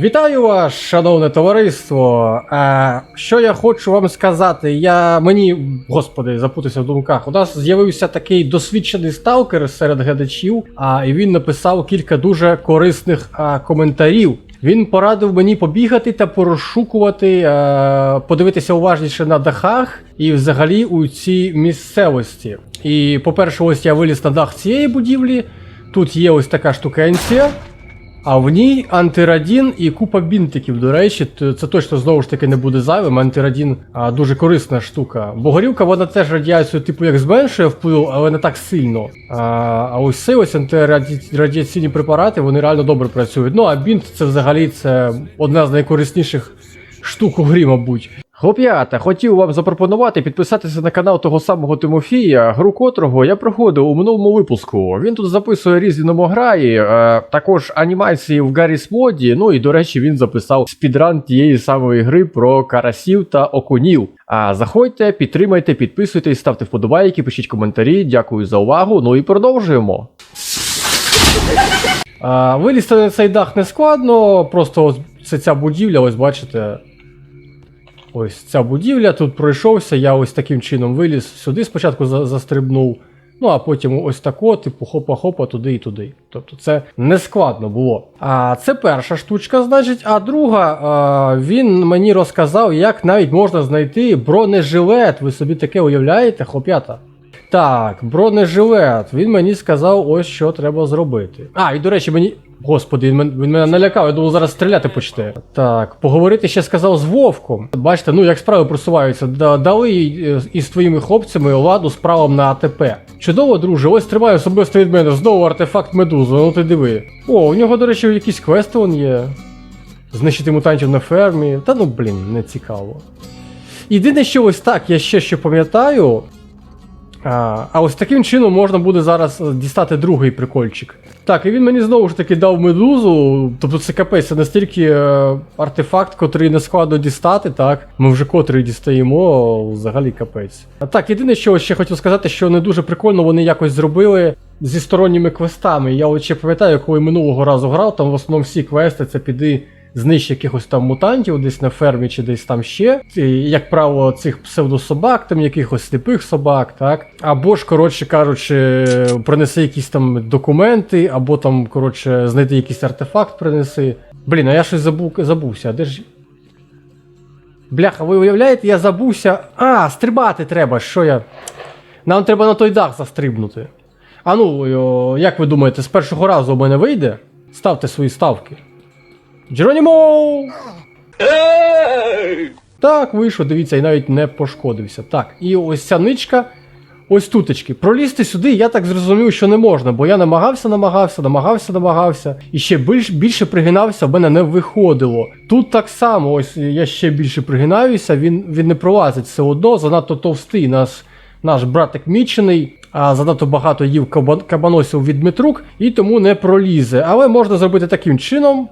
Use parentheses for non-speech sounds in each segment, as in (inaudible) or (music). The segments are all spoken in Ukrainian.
Вітаю вас, шановне товариство. Е, що я хочу вам сказати? Я мені, господи, запутався в думках. У нас з'явився такий досвідчений сталкер серед глядачів, а і він написав кілька дуже корисних а, коментарів. Він порадив мені побігати та порозшукувати, е, подивитися уважніше на дахах і взагалі у цій місцевості. І, по-перше, ось я виліз на дах цієї будівлі. Тут є ось така штукенція. А в ній антирадін і купа бінтиків. До речі, це точно знову ж таки не буде зайвим. Антирадін а, дуже корисна штука. Бо горілка вона теж радіацію, типу, як зменшує вплив, але не так сильно. А, а ось ці ось антирадіаційні препарати вони реально добре працюють. Ну а бінт це взагалі це одна з найкорисніших штук у грі, мабуть. Хлоп'ята, хотів вам запропонувати підписатися на канал того самого Тимофія, гру котрого я проходив у минулому випуску. Він тут записує різні номограї, е, також анімації в Гарріс моді. Ну і до речі, він записав спідран тієї самої гри про карасів та окунів. А заходьте, підтримайте, підписуйтесь, ставте вподобайки, пишіть коментарі. Дякую за увагу. Ну і продовжуємо. А, вилізти на цей дах не складно, просто це ця будівля, ось бачите. Ось ця будівля, тут пройшовся, я ось таким чином виліз сюди, спочатку за- застрибнув, ну а потім ось тако, типу хопа-хопа, туди і туди. Тобто це не складно було. А це перша штучка, значить. А друга, а, він мені розказав, як навіть можна знайти бронежилет. Ви собі таке уявляєте, хлоп'ята? Так, бронежилет. Він мені сказав, ось що треба зробити. А, і до речі, мені. Господи, він, мен- він мене налякав, я думав, зараз стріляти почне. Так, поговорити ще сказав з Вовком. Бачите, ну як справи просуваються. Дали е, із твоїми хлопцями ладу з на АТП. Чудово, друже, ось тримай особисто від мене. Знову артефакт медузи, ну ти диви. О, у нього, до речі, якісь квести он є. Знищити мутантів на фермі. Та ну блін, не цікаво. Єдине, що ось так, я ще що пам'ятаю. А, ось таким чином можна буде зараз дістати другий прикольчик. Так, і він мені знову ж таки дав медузу. Тобто це капець, це настільки е, артефакт, котрий не складно дістати, так. Ми вже котрий дістаємо, взагалі капець. А так, єдине, що ще хотів сказати, що не дуже прикольно вони якось зробили зі сторонніми квестами. Я от ще пам'ятаю, коли минулого разу грав, там в основному всі квести це піди знищ якихось там мутантів десь на фермі чи десь там ще. І, як правило, цих псевдособак, там якихось сліпих собак, так. Або ж, коротше кажучи, принеси якісь там документи, або там, коротше, знайди якийсь артефакт, принеси. Блін, а я щось забув, забувся, а де ж. Бляха, ви уявляєте, я забувся. А, стрибати треба, що я. Нам треба на той дах застрибнути. А ну, як ви думаєте, з першого разу у мене вийде? Ставте свої ставки. Джеронімо! Так, вийшов, дивіться, і навіть не пошкодився. Так, і ось ця ничка. Ось тутечки. Пролізти сюди, я так зрозумів, що не можна, бо я намагався, намагався, намагався, намагався. І ще більш, більше пригинався, в мене не виходило. Тут так само, ось я ще більше пригинаюся, він, він не пролазить все одно, занадто товстий наш, наш братик мічений, а занадто багато їв кабаносів від метрук, і тому не пролізе. Але можна зробити таким чином.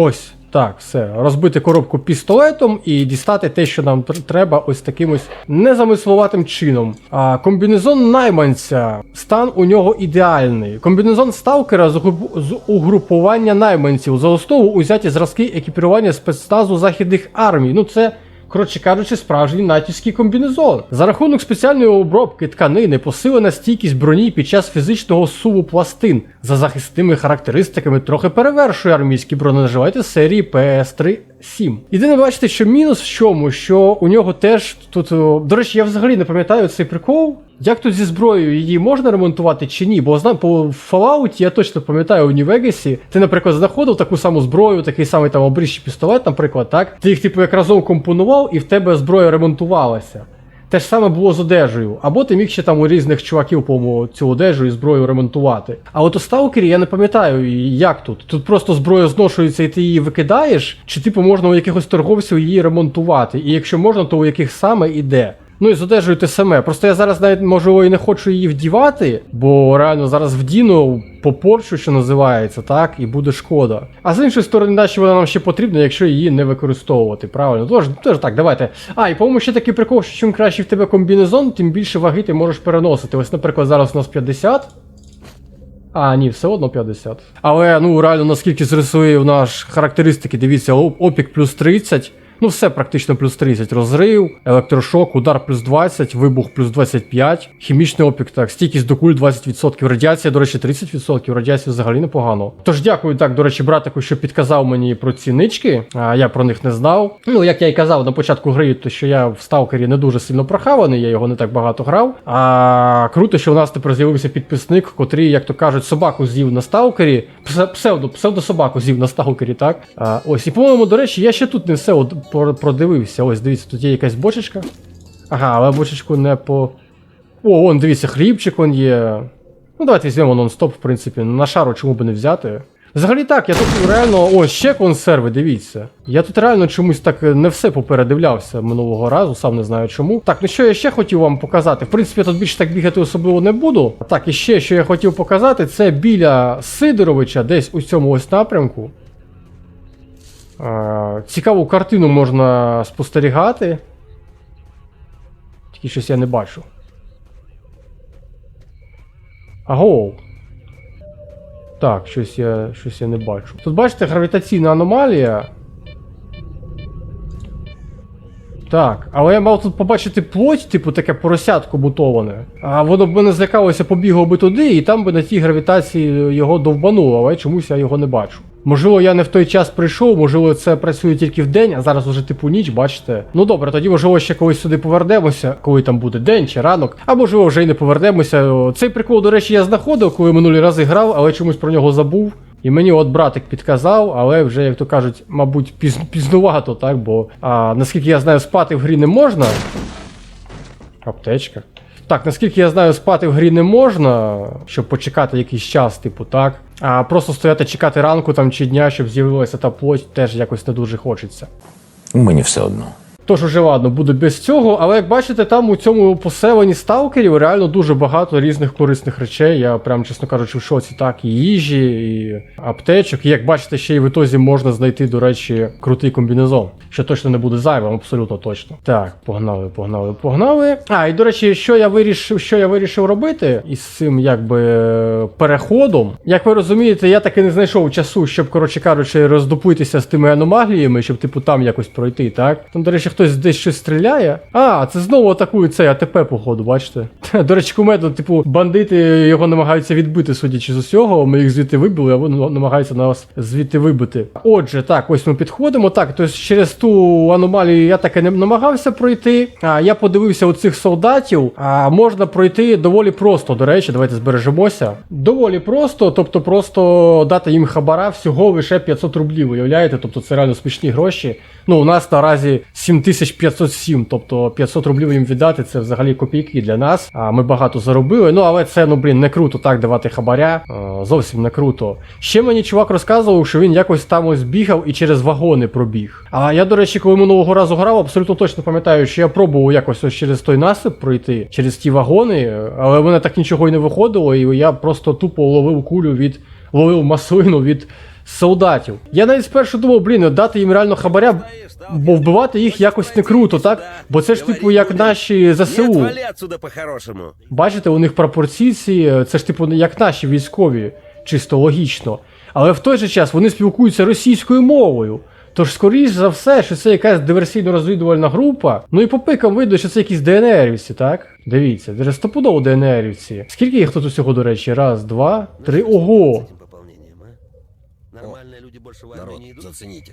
Ось. Так, все. Розбити коробку пістолетом і дістати те, що нам треба, ось таким ось незамисловатим чином. А комбінезон найманця. Стан у нього ідеальний. Комбінезон сталкера з, угрупу- з угрупування найманців. За основу узяті зразки екіпірування спецназу західних армій. Ну це. Коротше кажучи, справжній натівський комбінезон. За рахунок спеціальної обробки тканини посилена стійкість броні під час фізичного суву пластин. За захисними характеристиками трохи перевершує армійські бронежилети серії PS3 7. Єдине бачите, що мінус в чому, що у нього теж тут. До речі, я взагалі не пам'ятаю цей прикол. Як тут зі зброєю її можна ремонтувати чи ні? Бо знаю, по Fallout я точно пам'ятаю у Нью-Вегасі. Ти, наприклад, знаходив таку саму зброю, такий самий там обріж чи пістолет, наприклад, так? Ти їх, типу, як разом компонував, і в тебе зброя ремонтувалася. Те ж саме було з одежею. Або ти міг ще там у різних чуваків, по-моєму, цю одежу і зброю ремонтувати. А от у Сталкері я не пам'ятаю, як тут. Тут просто зброя зношується і ти її викидаєш, чи типу можна у якихось торговців її ремонтувати. І якщо можна, то у яких саме і де. Ну і з те саме. Просто я зараз навіть можливо і не хочу її вдівати, бо реально зараз вдіну попорчу, що називається, так, і буде шкода. А з іншої сторони, нащо вона нам ще потрібна, якщо її не використовувати, правильно? Тож, тож так, давайте. А, і по-моєму, ще такий прикол, що чим краще в тебе комбінезон, тим більше ваги ти можеш переносити. Ось, наприклад, зараз у нас 50. А, ні, все одно 50. Але ну реально наскільки зрисує наш характеристики, дивіться, опік плюс 30. Ну, все практично плюс 30. Розрив, електрошок, удар плюс 20, вибух плюс 25, хімічний опік, так, стійкість до куль 20%, радіація, до речі, 30%, радіація взагалі непогано. Тож дякую, так, до речі, братику, що підказав мені про ці нички, а я про них не знав. Ну, як я і казав на початку гри, то що я в сталкері не дуже сильно прохаваний, я його не так багато грав. А круто, що у нас тепер з'явився підписник, котрий, як то кажуть, собаку з'їв на сталкері, псе- псевдо, псевдособаку з'їв на сталкері, так? А, ось, і по-моєму, до речі, я ще тут не все продивився. Ось, дивіться, тут є якась бочечка. Ага, але бочечку не по. О, вон, дивіться, хлібчик он є. Ну, давайте візьмемо нон-стоп, в принципі. На шару чому би не взяти. Взагалі так, я тут реально. О, ще консерви, дивіться. Я тут реально чомусь так е, не все попередивлявся минулого разу, сам не знаю чому. Так, ну що я ще хотів вам показати? В принципі, я тут більше так бігати особливо не буду. Так, і ще, що я хотів показати, це біля Сидоровича, десь у цьому ось напрямку. Е, Цікаву картину можна спостерігати. Тільки щось я не бачу. Агоу. Так, щось я, щось я не бачу. Тут бачите, гравітаційна аномалія. Так, але я мав тут побачити плоть, типу таке поросятко мутоване. А воно б мене злякалося, побігло би туди, і там би на тій гравітації його довбануло, але чомусь я його не бачу. Можливо, я не в той час прийшов, можливо, це працює тільки в день, а зараз уже типу ніч, бачите. Ну добре, тоді можливо ще колись сюди повернемося, коли там буде день чи ранок, а можливо вже й не повернемося. Цей прикол, до речі, я знаходив, коли минулі рази грав, але чомусь про нього забув. І мені от братик підказав, але вже, як то кажуть, мабуть, піз, пізнувато, так, бо а, наскільки я знаю, спати в грі не можна. Аптечка. Так, наскільки я знаю, спати в грі не можна, щоб почекати якийсь час, типу, так. А просто стояти чекати ранку там чи дня, щоб з'явилася та плоть, теж якось не дуже хочеться. Мені все одно. Тож уже ладно, буде без цього, але як бачите, там у цьому поселенні сталкерів реально дуже багато різних корисних речей. Я прям, чесно кажучи, в шоці так, і їжі, і аптечок. І як бачите, ще й в ітозі можна знайти, до речі, крутий комбінезон. Що точно не буде зайвим, абсолютно точно. Так, погнали, погнали, погнали. А, і до речі, що я вирішив, що я вирішив робити із цим якби переходом. Як ви розумієте, я таки не знайшов часу, щоб, коротше кажучи, роздупитися з тими аномаліями, щоб типу там якось пройти, так? Там, до речі, хтось десь щось стріляє. А, це знову атакує цей АТП, походу, бачите? (laughs) До речі, кумедно, типу, бандити його намагаються відбити, судячи з усього. Ми їх звідти вибили, а вони намагаються нас звідти вибити. Отже, так, ось ми підходимо. Так, тобто через ту аномалію я таки не намагався пройти. А я подивився оцих солдатів. А можна пройти доволі просто. До речі, давайте збережемося. Доволі просто, тобто просто дати їм хабара всього лише 500 рублів. Уявляєте? Тобто це реально смішні гроші. Ну, у нас наразі 7507, тобто 500 рублів їм віддати, це взагалі копійки для нас. А ми багато заробили. Ну, але це, ну блін, не круто так давати хабаря. Зовсім не круто. Ще мені чувак розказував, що він якось там ось бігав і через вагони пробіг. А я, до речі, коли минулого разу грав, абсолютно точно пам'ятаю, що я пробував якось ось через той насип пройти, через ті вагони, але в мене так нічого й не виходило, і я просто тупо ловив кулю від. ловив маслину від солдатів. Я навіть спершу думав, блін, дати їм реально хабаря, бо вбивати їх якось не круто, так? Бо це ж типу як наші ЗСУ. Бачите, у них пропорції, це ж типу як наші військові, чисто логічно. Але в той же час вони спілкуються російською мовою. Тож, скоріш за все, що це якась диверсійно-розвідувальна група. Ну і по пикам видно, що це якісь ДНРівці, так? Дивіться, це ж стопудово ДНРівці. Скільки їх тут усього, до речі? Раз, два, три. Ого! А? Люди больше в армию не зацените.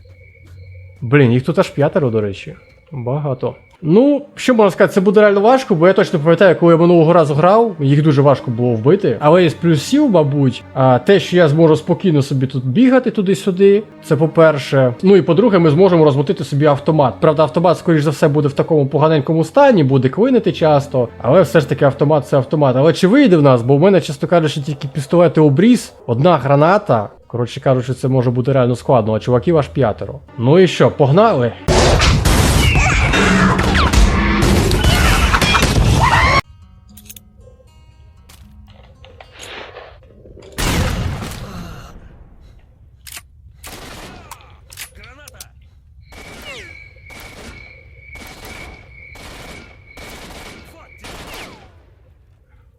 Блін, їх тут аж п'ятеро, до речі. Багато. Ну, що можна сказати, це буде реально важко, бо я точно пам'ятаю, коли я минулого разу грав, їх дуже важко було вбити. Але із плюсів, мабуть, те, що я зможу спокійно собі тут бігати туди-сюди, це по-перше. Ну і по-друге, ми зможемо розмотити собі автомат. Правда, автомат, скоріш за все, буде в такому поганенькому стані, буде клинити часто, але все ж таки автомат це автомат. Але чи вийде в нас? Бо в мене, чесно кажучи, тільки пістолет і обріз, одна граната. Коротше кажучи, це може бути реально складно, а чуваків аж п'ятеро. Ну і що, погнали?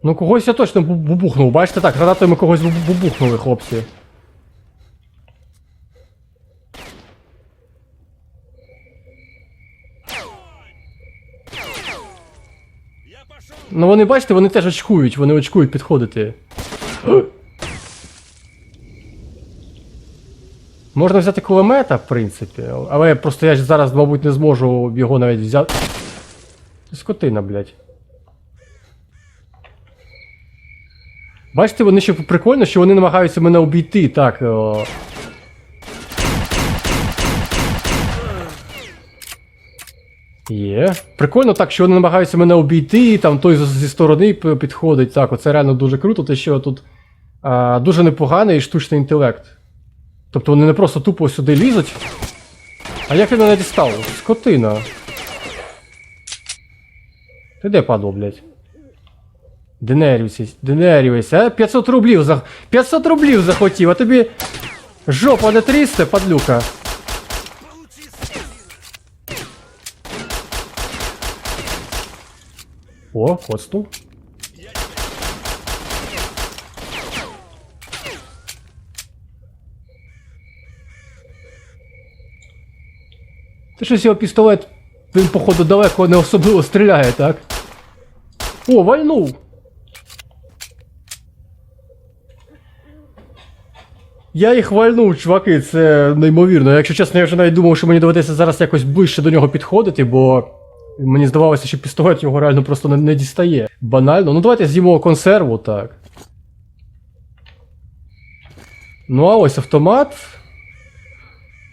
Ну, когось я точно бубухнув. Бачите, так, гранатою ми когось бубухнули, хлопці. Ну вони, бачите, вони теж очкують, вони очкують підходити. (gasps) Можна взяти кулемета, в принципі, але просто я ж зараз, мабуть, не зможу його навіть взяти. Скотина, блядь. Бачите, вони ще прикольно, що вони намагаються мене обійти, так. О. Є. Прикольно так, що вони намагаються мене обійти, там той зі сторони підходить. Так, оце реально дуже круто, те, що тут а, дуже непоганий штучний інтелект. Тобто вони не просто тупо сюди лізуть. А як він мене дістав? Скотина. Ти де падло, блядь? Денерюйся, денерюйся, а? 500 рублів за... 500 рублів захотів, а тобі жопа не 300, падлюка. О, коцнув. Ти щось його пістолет, він, походу, далеко не особливо стріляє, так? О, вальнув! Я їх вальнув, чуваки, це неймовірно. Якщо чесно, я вже навіть думав, що мені доведеться зараз якось ближче до нього підходити, бо мені здавалося, що пістолет його реально просто не, не дістає. Банально. Ну давайте з'їмо консерву, так. Ну, а ось автомат.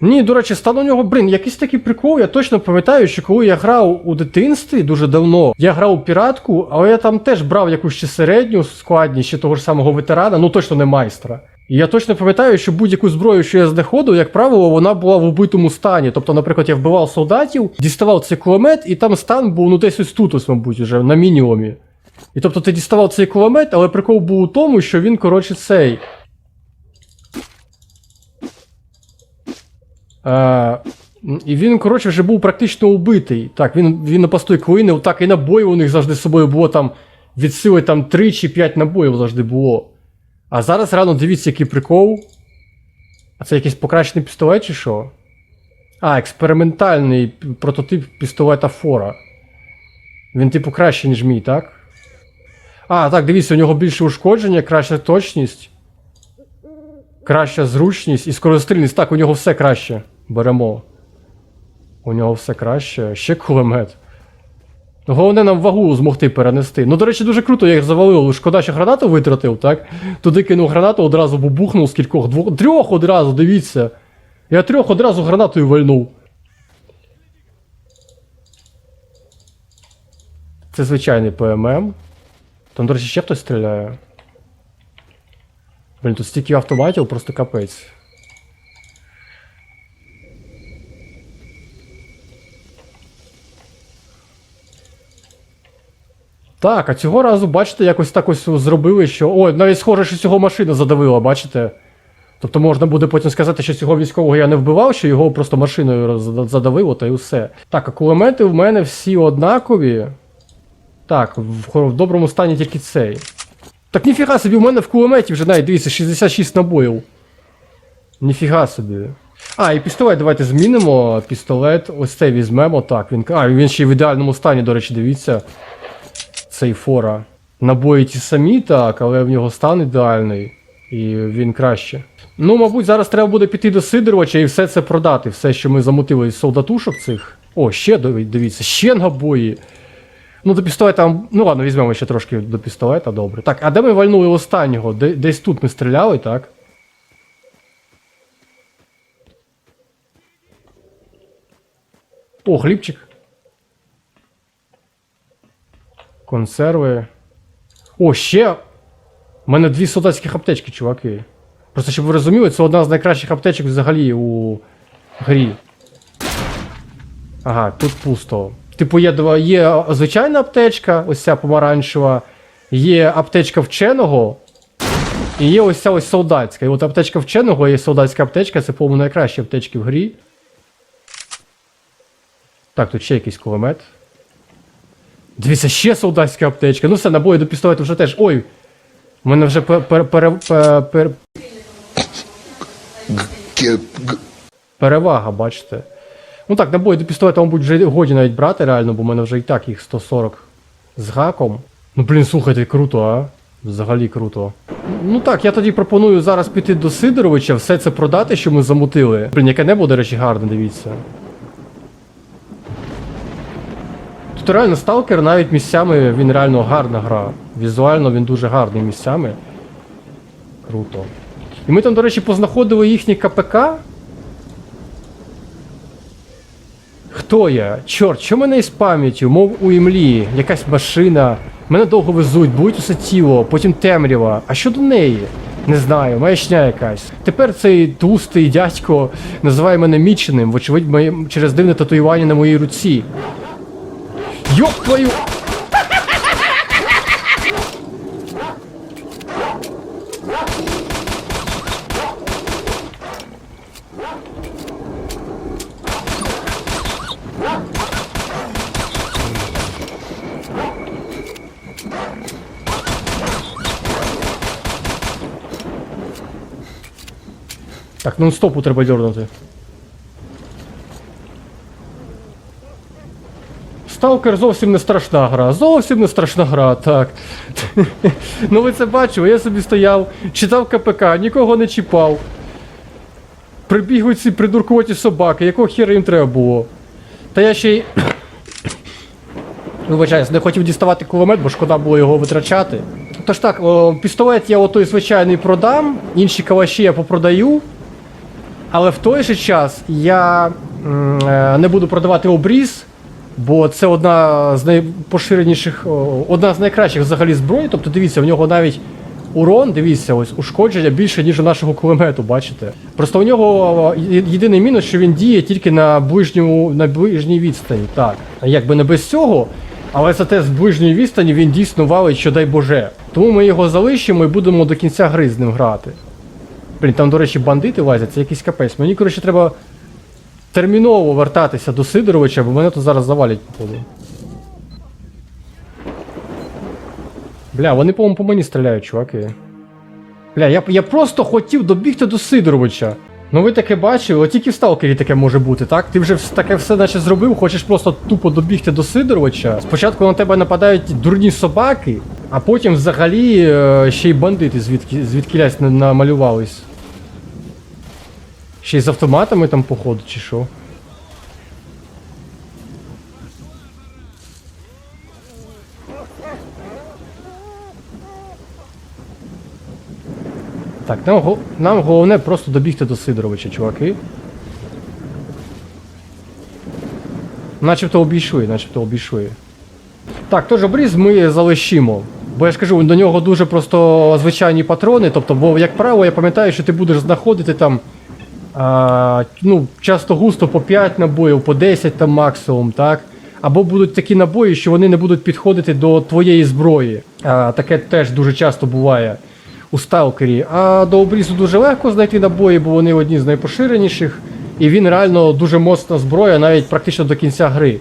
Ні, до речі, стан у нього, блін, якийсь такий прикол. Я точно пам'ятаю, що коли я грав у дитинстві дуже давно, я грав у піратку, але я там теж брав якусь ще середню складність, ще того ж самого ветерана, ну точно не майстра. І я точно пам'ятаю, що будь-яку зброю, що я знаходив, як правило, вона була в убитому стані. Тобто, наприклад, я вбивав солдатів, діставав цей кулемет, і там стан був ну десь ось тут, ось, мабуть, уже на мінімумі. І тобто ти діставав цей кулемет, але прикол був у тому, що він, коротше, цей. М, і він, коротше, вже був практично убитий. Так, він, він на постої клинив, так, і набоїв у них завжди з собою було там від сили там 3 чи 5 набоїв завжди було. А зараз реально дивіться, який прикол. А це якийсь покращений пістолет чи що? А, експериментальний прототип пістолета Фора. Він, типу, краще, ніж мій, так? А, так, дивіться, у нього більше ушкодження, краща точність. Краща зручність і скорострільність. Так, у нього все краще. Беремо. У нього все краще. Ще кулемет. Головне нам вагу змогти перенести. Ну, до речі, дуже круто, я їх завалив. Шкода, що гранату витратив, так? Туди кинув гранату, одразу бубухнув з кількох. Двох, трьох одразу, дивіться. Я трьох одразу гранатою вальнув. Це звичайний ПММ. Там, до речі, ще хтось стріляє. Блін, тут стільки автоматів, просто капець. Так, а цього разу, бачите, якось так ось зробили, що. Ой, навіть схоже, що цього машина задавила, бачите? Тобто можна буде потім сказати, що цього військового я не вбивав, що його просто машиною задавило, та й усе. Так, а кулемети в мене всі однакові. Так, в, в доброму стані тільки цей. Так ніфіга собі, у мене в кулеметі вже навіть дивіться, 66 набоїв. Ніфіга собі. А, і пістолет давайте змінимо. Пістолет, ось цей візьмемо. Так, він. А, він ще й в ідеальному стані, до речі, дивіться. Цей фора. Набої ті самі, так, але в нього стан ідеальний. І він краще. Ну, мабуть, зараз треба буде піти до Сидоровича і все це продати. Все, що ми замутили із солдатушок цих. О, ще дивіться, ще набої. Ну, до пістолета. Ну ладно, візьмемо ще трошки до пістолета, добре. Так, а де ми вальнули останнього? Де, десь тут ми стріляли, так? О, хлібчик. Консерви. О, ще. У мене дві солдатських аптечки, чуваки. Просто щоб ви розуміли, це одна з найкращих аптечок взагалі у грі. Ага, тут пусто. Типу, є, є звичайна аптечка, ось ця помаранчева, є аптечка вченого, і є ось ця ось солдатська. І от аптечка вченого і солдатська аптечка це, по-моєму, найкращі аптечки в грі. Так, тут ще якийсь кулемет. Дивіться, ще солдатська аптечка. Ну все, набої до пістолету вже теж. Ой! У мене вже пер, пер, пер, пер, перевага, бачите. Ну так, набої до пістолета, мабуть, вже годі навіть брати реально, бо в мене вже і так їх 140 з гаком. Ну, блін, слухайте, круто, а? Взагалі круто. Ну так, я тоді пропоную зараз піти до Сидоровича, все це продати, що ми замутили. Блін, яке небо, до речі, гарне, дивіться. Тут реально сталкер навіть місцями він реально гарна гра. Візуально він дуже гарний місцями. Круто. І ми там, до речі, познаходили їхні КПК. Хто я? Чорт, що мене із пам'яттю? Мов у імлі, якась машина. Мене довго везуть, будуть усе тіло, потім темрява. А що до неї? Не знаю, маячня якась. Тепер цей тустий дядько називає мене міченим, вочевидь, через дивне татуювання на моїй руці. Йоп твою! Так, нон-стопу треба дернути. Сталкер зовсім не страшна гра. Зовсім не страшна гра, так. (laughs) ну ви це бачили, я собі стояв, читав КПК, нікого не чіпав. Прибігли ці придуркуваті собаки, якого хіра їм треба було. Та я ще й. (coughs) Вибачаюсь, не хотів діставати кулемет, бо шкода було його витрачати. Тож так, о, пістолет я отой звичайний продам, інші калаші я попродаю. Але в той же час я м, е, не буду продавати обріз, бо це одна з найпоширеніших, одна з найкращих взагалі зброї. Тобто, дивіться, в нього навіть урон, дивіться, ось ушкодження більше, ніж у нашого кулемету, бачите. Просто у нього єдиний мінус, що він діє тільки на ближньому, на ближній відстані. Так. Якби не без цього. Але зате з ближньої відстані він дійсно валить, що дай Боже. Тому ми його залишимо і будемо до кінця гри з ним грати. Блін, там, до речі, бандити лазять, це якийсь капець. Мені, коротше, треба терміново вертатися до Сидоровича, бо мене тут зараз завалять, походу. Бля, вони, по-моєму, по мені стріляють, чуваки. Бля, я, я просто хотів добігти до Сидоровича. Ну ви таке бачили, тільки в сталкері таке може бути, так? Ти вже таке все наче зробив, хочеш просто тупо добігти до Сидоровича. Спочатку на тебе нападають дурні собаки, а потім взагалі е, ще й бандити звідки, звідкілясь на- намалювались. Ще й з автоматами там, походу, чи що? Так, нам, нам головне просто добігти до Сидоровича, чуваки. Начебто обійшли, начебто обійшли. Так, тож обріз ми залишимо. Бо я ж кажу, до нього дуже просто звичайні патрони. Тобто, бо, як правило, я пам'ятаю, що ти будеш знаходити там. А, ну, часто густо по 5 набоїв, по 10 там максимум, так? Або будуть такі набої, що вони не будуть підходити до твоєї зброї. А, таке теж дуже часто буває у сталкері. А до обрізу дуже легко знайти набої, бо вони одні з найпоширеніших. І він реально дуже моцна зброя, навіть практично до кінця гри.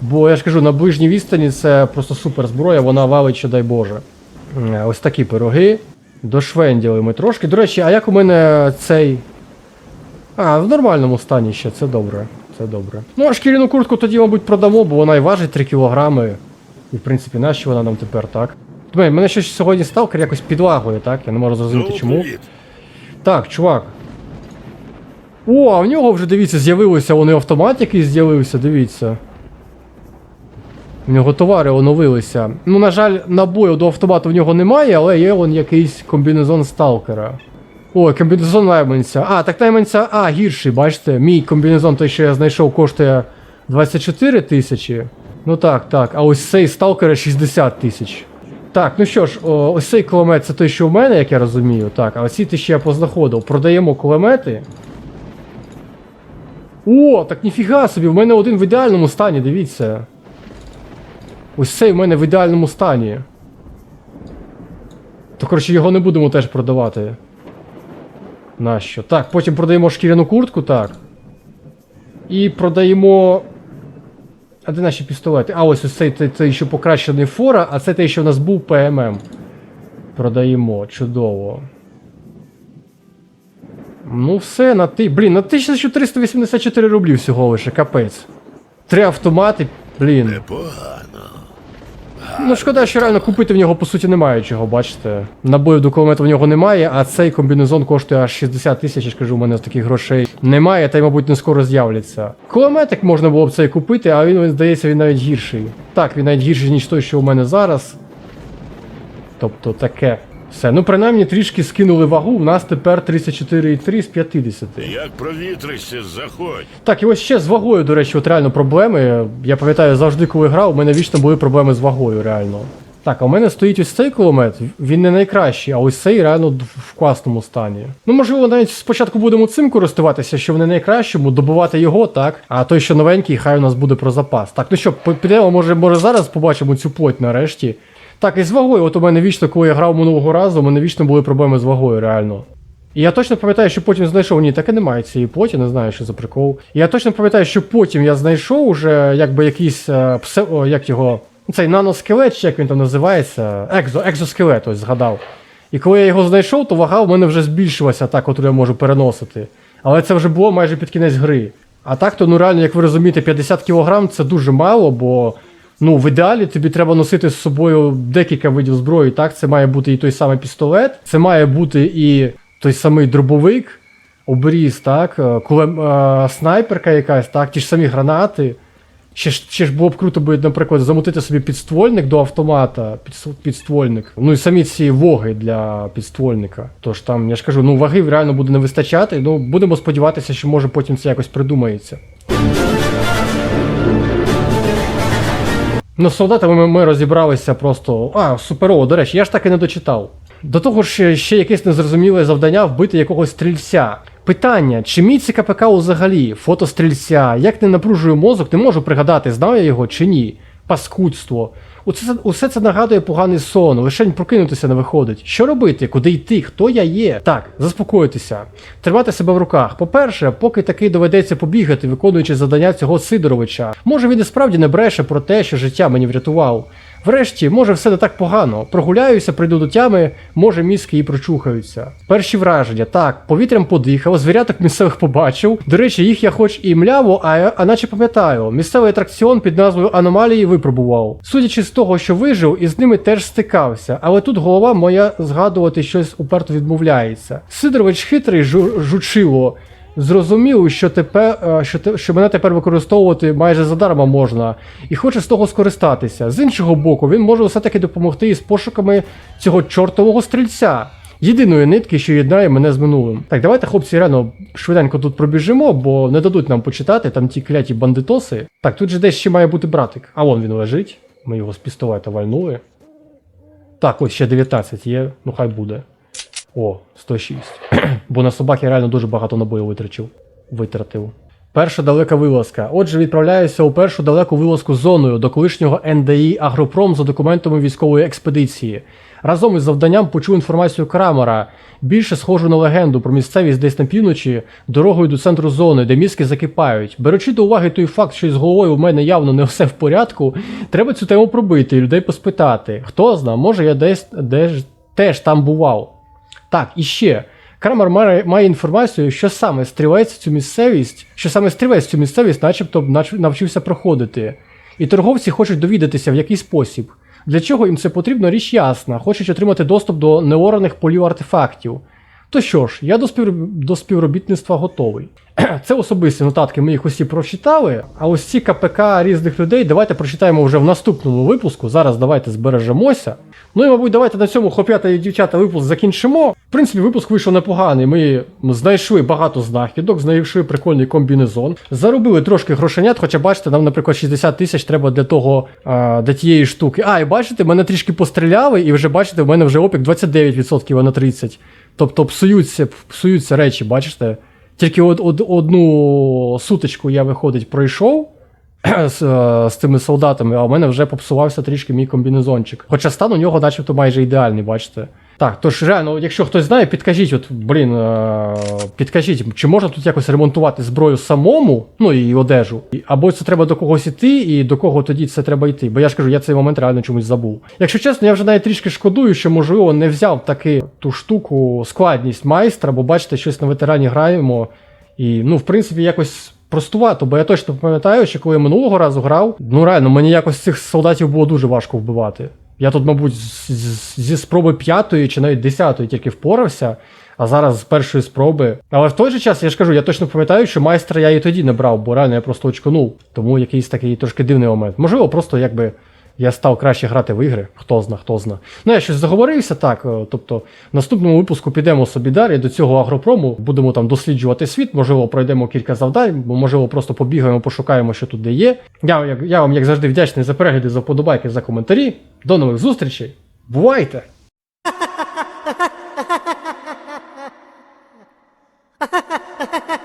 Бо я ж кажу, на ближній відстані це просто супер зброя, вона валить, що дай Боже. Ось такі пироги. Дошвенділи ми трошки. До речі, а як у мене цей. А, в нормальному стані ще, це добре. Це добре. Ну, а шкіряну куртку тоді, мабуть, продамо, бо вона і важить 3 кілограми. І в принципі, нащо вона нам тепер, так? Думаю, мене щось сьогодні сталкер якось підлагує, так? Я не можу зрозуміти чому. Так, чувак. О, а в нього вже дивіться, з'явилося, вони автомат якийсь з'явився, дивіться. У нього товари оновилися. Ну, на жаль, набою до автомату в нього немає, але є он якийсь комбінезон сталкера. О, комбінезон найманця. А, так найманця, а, гірший, бачите, мій комбінезон, той, що я знайшов, коштує 24 тисячі. Ну так, так. А ось цей сталкера 60 тисяч. Так, ну що ж, о, ось цей кулемет це той, що в мене, як я розумію. Так, а оці ти ще я познаходив. Продаємо кулемети. О, так ніфіга собі, в мене один в ідеальному стані, дивіться. Ось цей в мене в ідеальному стані. То, коротше, його не будемо теж продавати. Нащо? Так, потім продаємо шкіряну куртку, так. І продаємо А де наші пістолети? А ось ось цей, цей, цей що покращений фора, а це той, що в нас був ПММ. Продаємо, чудово. Ну, все, на ти. Блін, на 1384 рублі всього лише, капець. Три автомати, блін. Непогано. Ну, шкода, що реально купити в нього по суті немає чого, бачите. Набоїв до кулемета в нього немає, а цей комбінезон коштує аж 60 тисяч, я ж кажу, у мене таких грошей немає, та й, мабуть, не скоро з'являться. Кулеметик можна було б цей купити, а він, здається, він навіть гірший. Так, він навіть гірший, ніж той, що у мене зараз. Тобто таке. Все, ну принаймні трішки скинули вагу, у нас тепер 34,3 з 50. Як провітришся, заходь. Так, і ось ще з вагою, до речі, от реально проблеми. Я пам'ятаю, завжди, коли грав, у мене вічно були проблеми з вагою, реально. Так, а у мене стоїть ось цей кулемет, він не найкращий, а ось цей реально в класному стані. Ну, можливо, навіть спочатку будемо цим користуватися, що в не найкращому, добувати його, так. А той, що новенький, хай у нас буде про запас. Так, ну що, підемо, може, може зараз побачимо цю плоть нарешті. Так, і з вагою, от у мене вічно, коли я грав минулого разу, у мене вічно були проблеми з вагою, реально. І я точно пам'ятаю, що потім знайшов. Ні, так і немає цієї плоті, не знаю, що за прикол. І я точно пам'ятаю, що потім я знайшов уже якби якийсь е, псе, о, як його. Цей наноскелет, чи як він там називається. Екзо, екзоскелет, ось згадав. І коли я його знайшов, то вага в мене вже збільшилася так, от я можу переносити. Але це вже було майже під кінець гри. А так, то ну реально, як ви розумієте, 50 кг це дуже мало, бо ну, в ідеалі тобі треба носити з собою декілька видів зброї. Так, це має бути і той самий пістолет, це має бути і той самий дробовик, обріз, так, е, кулем, е, снайперка якась, так, ті ж самі гранати. Ще ж, ще ж було б круто би, наприклад, замутити собі підствольник до автомата, підс- підствольник. Ну і самі ці воги для підствольника. Тож там, я ж кажу, ну ваги реально буде не вистачати. Ну, будемо сподіватися, що може потім це якось придумається. Ну, з солдатами ми, ми розібралися просто. А, суперово, до речі, я ж так і не дочитав. До того ж, ще якесь незрозуміле завдання вбити якогось стрільця. Питання, чи мій ці КПК взагалі, фото стрільця, як не напружую мозок, не можу пригадати, знав я його чи ні. Паскудство. Усе, усе це нагадує поганий сон, лишень прокинутися не виходить. Що робити, куди йти, хто я є? Так, заспокойтеся, тримати себе в руках. По-перше, поки таки доведеться побігати, виконуючи завдання цього Сидоровича. Може він і справді не бреше про те, що життя мені врятував. Врешті, може, все не так погано. Прогуляюся, прийду до тями, може, мізки і прочухаються. Перші враження, так, повітрям подихав, звіряток місцевих побачив. До речі, їх я хоч і мляво, а, а наче пам'ятаю. Місцевий атракціон під назвою Аномалії випробував. Судячи з того, що вижив, із ними теж стикався, але тут голова моя згадувати щось уперто відмовляється. Сидорович хитрий жу- жучило. Зрозумів, що тепер е, що, те, що мене тепер використовувати майже задарма можна, і хоче з того скористатися. З іншого боку, він може все-таки допомогти із пошуками цього чортового стрільця. Єдиної нитки, що єднає мене з минулим. Так, давайте, хлопці, реально швиденько тут пробіжимо, бо не дадуть нам почитати там ті кляті бандитоси. Так, тут же десь ще має бути братик. А вон він лежить. Ми його з пістолета вальнули. Так, ось ще 19 є, ну хай буде. О, 106. Бо на собак я реально дуже багато набою витрачив. Витратив. Перша далека вилазка. Отже, відправляюся у першу далеку вилазку зоною до колишнього НДІ Агропром за документами військової експедиції. Разом із завданням почув інформацію Крамера, більше схожу на легенду про місцевість десь на півночі, дорогою до центру зони, де мізки закипають. Беручи до уваги той факт, що із головою в мене явно не все в порядку, треба цю тему пробити і людей поспитати. Хто зна, може я десь, десь теж там бував. Так, і ще. Крамер має, має інформацію, що саме стрілець цю місцевість, що саме стрілець цю місцевість, начебто навчився проходити. І торговці хочуть довідатися, в який спосіб. Для чого їм це потрібно, річ ясна, хочуть отримати доступ до неораних полів артефактів. То що ж, я до, спів... до співробітництва готовий. (clears throat) Це особисті нотатки, ми їх усі прочитали. А ось ці КПК різних людей давайте прочитаємо вже в наступному випуску. Зараз давайте збережемося. Ну і, мабуть, давайте на цьому хлоп'ята і дівчата випуск закінчимо. В принципі, випуск вийшов непоганий. Ми знайшли багато знахідок, знайшли прикольний комбінезон. Заробили трошки грошенят, хоча бачите, нам, наприклад, 60 тисяч треба для того, для тієї штуки. А, і бачите, мене трішки постріляли, і вже бачите, в мене вже опік 29%, а не 30%. Тобто псуються, псуються речі, бачите? Тільки од, од, одну сутичку я виходить пройшов (clears throat) з, е, з цими солдатами, а у мене вже попсувався трішки мій комбінезончик. Хоча стан у нього, начебто, майже ідеальний, бачите. Так, тож реально, якщо хтось знає, підкажіть, от, блін, е, підкажіть, чи можна тут якось ремонтувати зброю самому, ну і одежу, або це треба до когось іти, і до кого тоді це треба йти. Бо я ж кажу, я цей момент реально чомусь забув. Якщо чесно, я вже навіть трішки шкодую, що можливо не взяв таки ту штуку, складність майстра, бо бачите, щось на ветерані граємо. І, ну, в принципі, якось простувато, бо я точно пам'ятаю, що коли я минулого разу грав, ну реально, мені якось цих солдатів було дуже важко вбивати. Я тут, мабуть, зі спроби п'ятої чи навіть десятої тільки впорався, а зараз з першої спроби. Але в той же час я ж кажу, я точно пам'ятаю, що майстра я і тоді не брав, бо реально я просто очканув. Тому якийсь такий трошки дивний момент. Можливо, просто якби. Я став краще грати в ігри, хто зна, хто зна. Ну я щось заговорився так. Е, тобто, в наступному випуску підемо собі далі до цього агропрому, будемо там досліджувати світ, можливо, пройдемо кілька завдань, бо можливо, просто побігаємо, пошукаємо, що тут де є. Я, як, я вам, як завжди, вдячний за перегляди, за вподобайки, за коментарі. До нових зустрічей. Бувайте! (laughs)